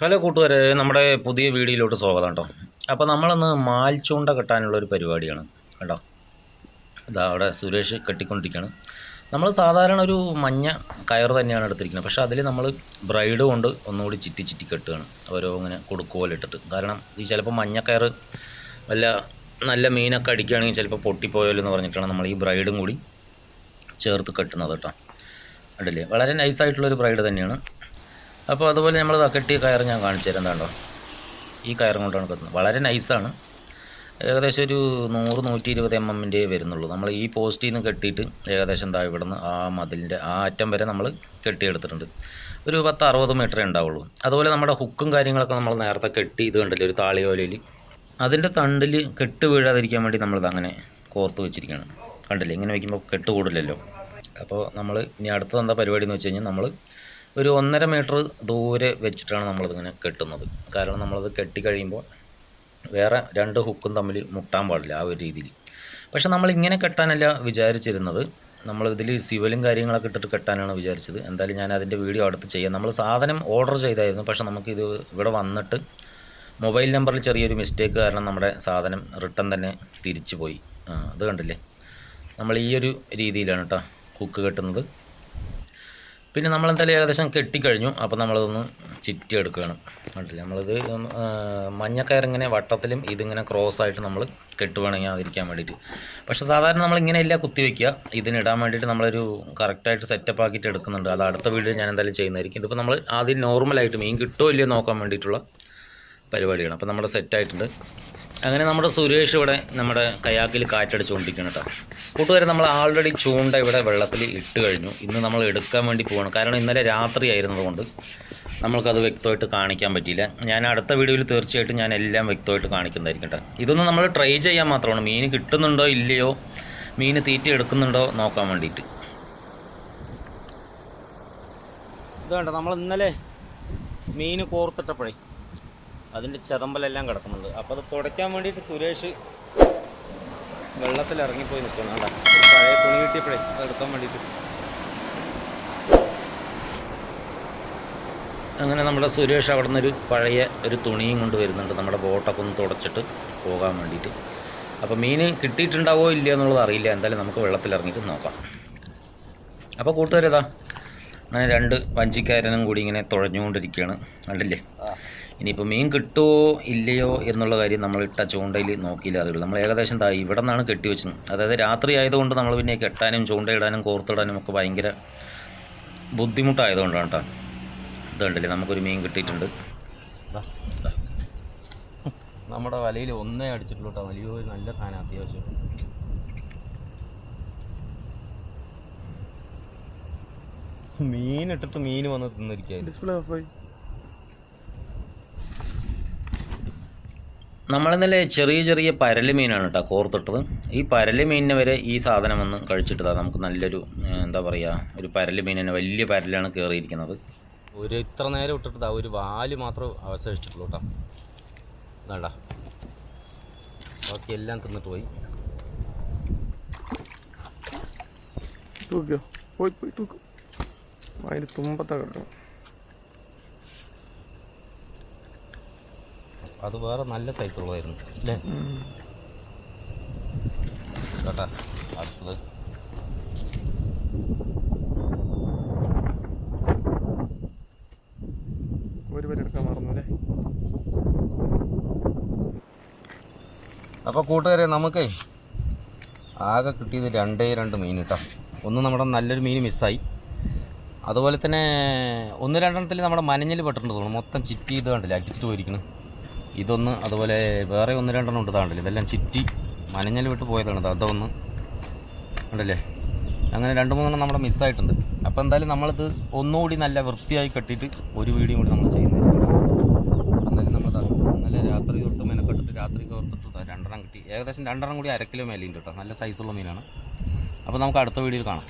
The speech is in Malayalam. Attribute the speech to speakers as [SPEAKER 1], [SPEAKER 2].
[SPEAKER 1] ഹലോ കൂട്ടുകാരെ നമ്മുടെ പുതിയ വീഡിയോയിലോട്ട് സ്വാഗതം കേട്ടോ. അപ്പോൾ നമ്മളിന്ന് മാൽച്ചൂണ്ട കെട്ടാനുള്ള ഒരു പരിപാടിയാണ് കേട്ടോ. ഇതാ അവിടെ സുരേഷ് കെട്ടിക്കൊണ്ടിരിക്കുകയാണ് നമ്മൾ സാധാരണ ഒരു മഞ്ഞ കയർ തന്നെയാണ് എടുത്തിരിക്കുന്നത്. പക്ഷേ അതിൽ നമ്മൾ ബ്രൈഡ് കൊണ്ട് ഒന്നുകൂടി ചിറ്റി ചിറ്റി കെട്ടുകയാണ്. ഓരോ ഇങ്ങനെ കൊടുക്കുപോലെ ഇട്ടിട്ട്. കാരണം ഈ ചിലപ്പോൾ മഞ്ഞ കയർ വല്ല നല്ല മീനൊക്കെ അടിക്കുകയാണെങ്കിൽ ചിലപ്പോൾ പൊട്ടിപ്പോയാലോ എന്ന് പറഞ്ഞിട്ടാണ് നമ്മൾ ഈ ബ്രൈഡും കൂടി ചേർത്ത് കെട്ടുന്നത് കേട്ടോ. കണ്ടില്ലേ? വളരെ നൈസായിട്ടുള്ളൊരു ബ്രൈഡ് തന്നെയാണ്. അപ്പോൾ അതുപോലെ നമ്മൾ കെട്ടിയ കയർ ഞാൻ കാണിച്ചു തരാം കണ്ടോ? ഈ കയറും കൊണ്ടാണ് കെട്ടുന്നത് വളരെ നൈസാണ്. ഏകദേശം ഒരു നൂറ് നൂറ്റി ഇരുപത് എം എമ്മിന്റെ വരുന്നുള്ളൂ. നമ്മൾ ഈ പോസ്റ്റിൽ നിന്ന് കെട്ടിയിട്ട് ഏകദേശം എന്താ ഇവിടുന്ന് ആ മതിലിന്റെ ആ അറ്റം വരെ നമ്മൾ കെട്ടിയെടുത്തിട്ടുണ്ട്. ഒരു പത്ത് അറുപത് മീറ്ററേ ഉണ്ടാവുള്ളൂ. അതുപോലെ നമ്മുടെ ഹുക്കും കാര്യങ്ങളൊക്കെ നമ്മൾ നേരത്തെ കെട്ടി ഇത് കണ്ടില്ലേ ഒരു താളിയോലയിൽ അതിന്റെ തണ്ടിൽ കെട്ട് വീഴാതിരിക്കാൻ വേണ്ടി നമ്മളിത് അങ്ങനെ കോർത്ത് വെച്ചിരിക്കുകയാണ് കണ്ടില്ലേ? ഇങ്ങനെ വയ്ക്കുമ്പോൾ കെട്ട് കൂടില്ലല്ലോ. അപ്പോൾ നമ്മൾ ഇനി അടുത്തത് എന്താ പരിപാടി എന്ന് വെച്ച് കഴിഞ്ഞാൽ നമ്മൾ ഒരു ഒന്നര മീറ്റർ ദൂരെ വെച്ചിട്ടാണ് നമ്മളിതിങ്ങനെ കെട്ടുന്നത്. കാരണം നമ്മളത് കെട്ടിക്കഴിയുമ്പോൾ വേറെ രണ്ട് ഹുക്കും തമ്മിൽ മുട്ടാൻ പാടില്ല ആ ഒരു രീതിയിൽ. പക്ഷെ നമ്മൾ ഇങ്ങനെ കെട്ടാനല്ല വിചാരിച്ചിരുന്നത്. നമ്മൾ സിവലും കാര്യങ്ങളൊക്കെ ഇട്ടിട്ട് കെട്ടാനാണ് വിചാരിച്ചത്. എന്തായാലും ഞാൻ അതിന്റെ വീഡിയോ അടുത്ത് ചെയ്യാം. നമ്മൾ സാധനം ഓർഡർ ചെയ്തായിരുന്നു. പക്ഷെ നമുക്കിത് ഇവിടെ വന്നിട്ട് മൊബൈൽ നമ്പറിൽ ചെറിയൊരു മിസ്റ്റേക്ക് കാരണം നമ്മുടെ സാധനം റിട്ടേൺ തന്നെ തിരിച്ചു പോയി അത് കണ്ടില്ലേ? നമ്മൾ ഈ ഒരു രീതിയിലാണ് കേട്ടോ ഹുക്ക് കെട്ടുന്നത്. പിന്നെ നമ്മളെന്തായാലും ഏകദേശം കെട്ടിക്കഴിഞ്ഞു. അപ്പോൾ നമ്മളതൊന്ന് ചുറ്റി എടുക്കുകയാണ് കണ്ടില്ല? നമ്മളിത് മഞ്ഞക്കയറിങ്ങനെ വട്ടത്തിലും ഇതിങ്ങനെ ക്രോസ് ആയിട്ട് നമ്മൾ കെട്ടുവേണമെങ്കിൽ വേണ്ടിയിട്ട്. പക്ഷേ സാധാരണ നമ്മളിങ്ങനെ ഇല്ല കുത്തി വയ്ക്കുക ഇതിനിടാൻ വേണ്ടിയിട്ട് നമ്മളൊരു കറക്റ്റായിട്ട് സെറ്റപ്പ് ആക്കിയിട്ട് എടുക്കുന്നുണ്ട്. അത് അടുത്ത വീഡിയോ ഞാൻ എന്തായാലും ചെയ്യുന്നതായിരിക്കും. ഇതിപ്പോൾ നമ്മൾ ആദ്യം നോർമലായിട്ട് മീൻ കിട്ടുമോ ഇല്ലയോ നോക്കാൻ വേണ്ടിയിട്ടുള്ള പരിപാടിയാണ്. അപ്പോൾ നമ്മുടെ സെറ്റായിട്ടുണ്ട് അങ്ങനെ നമ്മുടെ സുരേഷ് ഇവിടെ നമ്മുടെ കയാക്കിൽ കാറ്റടിച്ചുകൊണ്ടിരിക്കുകയാണ് കേട്ടോ. കൂട്ടുകാരെ നമ്മൾ ആൾറെഡി ചൂണ്ട ഇവിടെ വെള്ളത്തിൽ ഇട്ട് കഴിഞ്ഞു. ഇന്ന് നമ്മൾ എടുക്കാൻ വേണ്ടി പോവാണ്. കാരണം ഇന്നലെ രാത്രി ആയിരുന്നതുകൊണ്ട് നമ്മൾക്കത് വ്യക്തമായിട്ട് കാണിക്കാൻ പറ്റിയില്ല. ഞാൻ അടുത്ത വീഡിയോയിൽ തീർച്ചയായിട്ടും ഞാൻ എല്ലാം വ്യക്തമായിട്ട് കാണിക്കുന്നതായിരിക്കും കേട്ടോ. ഇതൊന്നും നമ്മൾ ട്രൈ ചെയ്യാൻ മാത്രമാണ്. മീൻ കിട്ടുന്നുണ്ടോ ഇല്ലയോ? മീൻ തീറ്റ എടുക്കുന്നുണ്ടോ നോക്കാൻ വേണ്ടിയിട്ട്. ഇത് വേണ്ട നമ്മൾ ഇന്നലെ മീൻ കോർത്തിട്ടപ്പോഴേ അതിന്റെ ചെറമ്പലെല്ലാം കിടക്കുന്നുണ്ട്. അപ്പോൾ അത് തുടയ്ക്കാൻ വേണ്ടിയിട്ട് സുരേഷ് വെള്ളത്തിൽ ഇറങ്ങിപ്പോയി നിൽക്കുന്നു. അല്ല ഒരു പഴയ തുണി കിട്ടിയപ്പോഴേ അത് എടുക്കാൻ വേണ്ടിയിട്ട്. അങ്ങനെ നമ്മുടെ സുരേഷ് അവിടെ നിന്നൊരു പഴയ ഒരു തുണിയും കൊണ്ട് വരുന്നുണ്ട്. നമ്മുടെ ബോട്ടൊക്കെ ഒന്ന് തുടച്ചിട്ട് പോകാൻ വേണ്ടിയിട്ട്. അപ്പോൾ മീൻ കിട്ടിയിട്ടുണ്ടാവോ ഇല്ലയോ എന്നുള്ളത് അറിയില്ല. എന്തായാലും നമുക്ക് വെള്ളത്തിൽ ഇറങ്ങിയിട്ട് നോക്കാം. അപ്പോൾ കൂട്ടുകാരേതാ അങ്ങനെ രണ്ട് വഞ്ചിക്കാരനും കൂടി ഇങ്ങനെ തുഴഞ്ഞുകൊണ്ടിരിക്കുകയാണ്. കണ്ടില്ലേ? ഇനിയിപ്പോൾ മീൻ കിട്ടുമോ ഇല്ലയോ എന്നുള്ള കാര്യം നമ്മൾ ഇട്ട ചൂണ്ടയിൽ നോക്കിയില്ല അറിയുള്ളൂ. നമ്മൾ ഏകദേശം താ ഇവിടെ നിന്നാണ് കെട്ടിവെച്ചത് അതായത് രാത്രി ആയതുകൊണ്ട് നമ്മൾ പിന്നെ കെട്ടാനും ചൂണ്ടയിടാനും കോർത്തിടാനും ഒക്കെ ഭയങ്കര ബുദ്ധിമുട്ടായതുകൊണ്ടാണ് കേട്ടോ. ഇത് കണ്ടില്ലേ നമുക്കൊരു മീൻ കിട്ടിയിട്ടുണ്ട്. നമ്മുടെ വലയിൽ ഒന്നേ അടിച്ചിട്ടുള്ളൂ കേട്ടോ. വലിയൊരു നല്ല സാധനം അത്യാവശ്യം. മീൻ ഇട്ടിട്ട് മീൻ വന്ന് തിന്നിരിക്കുക
[SPEAKER 2] ഡിസ്പ്ലേ ഓഫ് ആയി.
[SPEAKER 1] നമ്മളിന്നലെ ചെറിയ ചെറിയ പരൽ മീനാണ് കേട്ടോ കോർത്തിട്ടത്. ഈ പരൽ മീനിനെ വരെ ഈ സാധനം ഒന്ന് കഴിച്ചിട്ടതാ. നമുക്ക് നല്ലൊരു എന്താ പറയുക ഒരു പരൽ മീനിനെ വലിയ പരലാണ് കയറിയിരിക്കുന്നത് ഒരു ഇത്ര നേരം ഇട്ടിട്ട് ഒരു വാൽ മാത്രം അവശേഷിച്ചിട്ടുള്ളൂ കേട്ടോ. വേണ്ട ബാക്കി എല്ലാം തിന്നിട്ട് പോയി.
[SPEAKER 2] തൂക്കിയോ പോയി പോയി തൂക്കും അതിന് തുമ്പത്തെ കിടക്കണം
[SPEAKER 1] അത് വേറെ നല്ല സൈസുള്ളതായിരുന്നു. അല്ലേ? കേട്ടാ? അടുത്തത്.
[SPEAKER 2] അപ്പൊ
[SPEAKER 1] അപ്പോൾ കൂട്ടുകാരെ നമുക്കേ ആകെ കിട്ടിയത് രണ്ടേ രണ്ട് മീൻ കേട്ടോ ഒന്ന് നമ്മുടെ നല്ലൊരു മീൻ മിസ്സായി. അതുപോലെ തന്നെ ഒന്ന് രണ്ടെണ്ണത്തിൽ നമ്മുടെ മനഞ്ഞൽ പെട്ടിട്ടുണ്ട് തോന്നുന്നു. മൊത്തം ചിറ്റ് ചെയ്ത് കണ്ടില്ല അടിച്ചിട്ട് പോയിരിക്കണം. ഇതൊന്ന് അതുപോലെ വേറെ ഒന്ന് രണ്ടെണ്ണം ഉണ്ട് താണ്ടില്ല? ഇതെല്ലാം ചിറ്റി മനഞ്ഞൽ വിട്ട് പോയതാണ് അതൊന്ന്. ഉണ്ടല്ലേ അങ്ങനെ രണ്ട് മൂന്നെണ്ണം നമ്മുടെ മിസ്സായിട്ടുണ്ട് അപ്പോൾ എന്തായാലും നമ്മളിത് ഒന്നുകൂടി നല്ല വൃത്തിയായി കെട്ടിയിട്ട് ഒരു വീഡിയോ കൂടി നമ്മൾ ചെയ്യുന്നതായിരിക്കും. എന്തായാലും നമ്മൾ ഇന്നലെ രാത്രി തൊട്ട് മെനക്കെട്ടിട്ട് രാത്രി കോർത്തിട്ട് രണ്ടെണ്ണം കിട്ടി. ഏകദേശം രണ്ടെണ്ണം കൂടി അര കിലോ ഉണ്ട് കേട്ടോ. നല്ല സൈസുള്ള മീനാണ്. അപ്പോൾ നമുക്ക് അടുത്ത വീഡിയോയിൽ കാണാം.